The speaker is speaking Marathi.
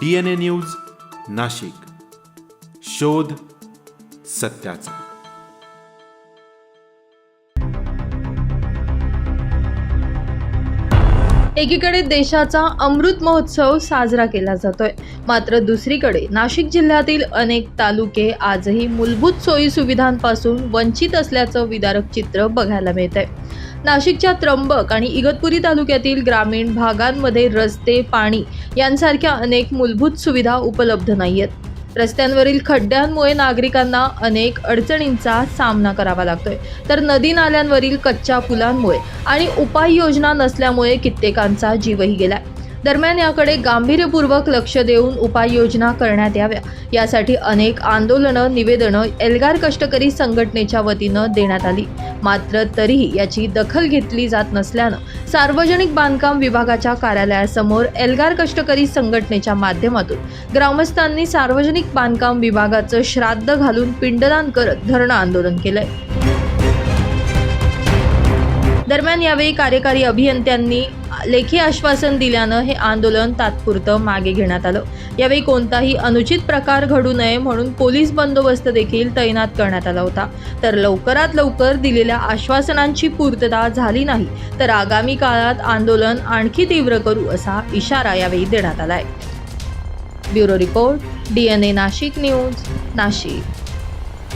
D N A news Nashik. शोध सत्याचा. एकीकडे देशाचा अमृत महोत्सव साजरा केला जातोय. मात्र दुसरीकडे नाशिक जिल्ह्यातील अनेक तालुके आजही मूलभूत सोयी सुविधांपासून वंचित असल्याचं विदारक चित्र बघायला मिळतंय. नाशिकच्या त्र्यंबक आणि इगतपुरी तालुक्यातील ग्रामीण भागांमध्ये रस्ते पाणी यांसारख्या अनेक मूलभूत सुविधा उपलब्ध नाही आहेत रस्त्यांवरील खड्ड्यांमुळे नागरिकांना अनेक अडचणींचा सामना करावा लागतोय. तर नदी नाल्यांवरील कच्च्या पुलांमुळे आणि उपाययोजना नसल्यामुळे कित्येकांचा जीवही गेलाय. दरम्यान याकडे गांभीर्यपूर्वक लक्ष देऊन उपाययोजना करण्यात याव्या. यासाठी अनेक आंदोलनं निवेदनं एल्गार कष्टकरी संघटनेच्या वतीनं देण्यात आली. मात्र तरीही याची दखल घेतली जात नसल्यानं सार्वजनिक बांधकाम विभागाच्या कार्यालयासमोर एल्गार कष्टकरी संघटनेच्या माध्यमातून ग्रामस्थांनी सार्वजनिक बांधकाम विभागाचं श्राद्ध घालून पिंडदान करत धरणं आंदोलन केलंय. दरम्यान यावेळी कार्यकारी अभियंत्यांनी लेखी आश्वासन दिल्यानं हे आंदोलन तात्पुरतं मागे घेण्यात आलं. यावेळी कोणताही अनुचित प्रकार घडू नये म्हणून पोलीस बंदोबस्त देखील तैनात करण्यात आला होता. तर लवकरात लवकर दिलेल्या आश्वासनांची पूर्तता झाली नाही तर आगामी काळात आंदोलन आणखी तीव्र करू असा इशारा यावेळी देण्यात आलाय. Bureau report D N A Nashik news Nashik.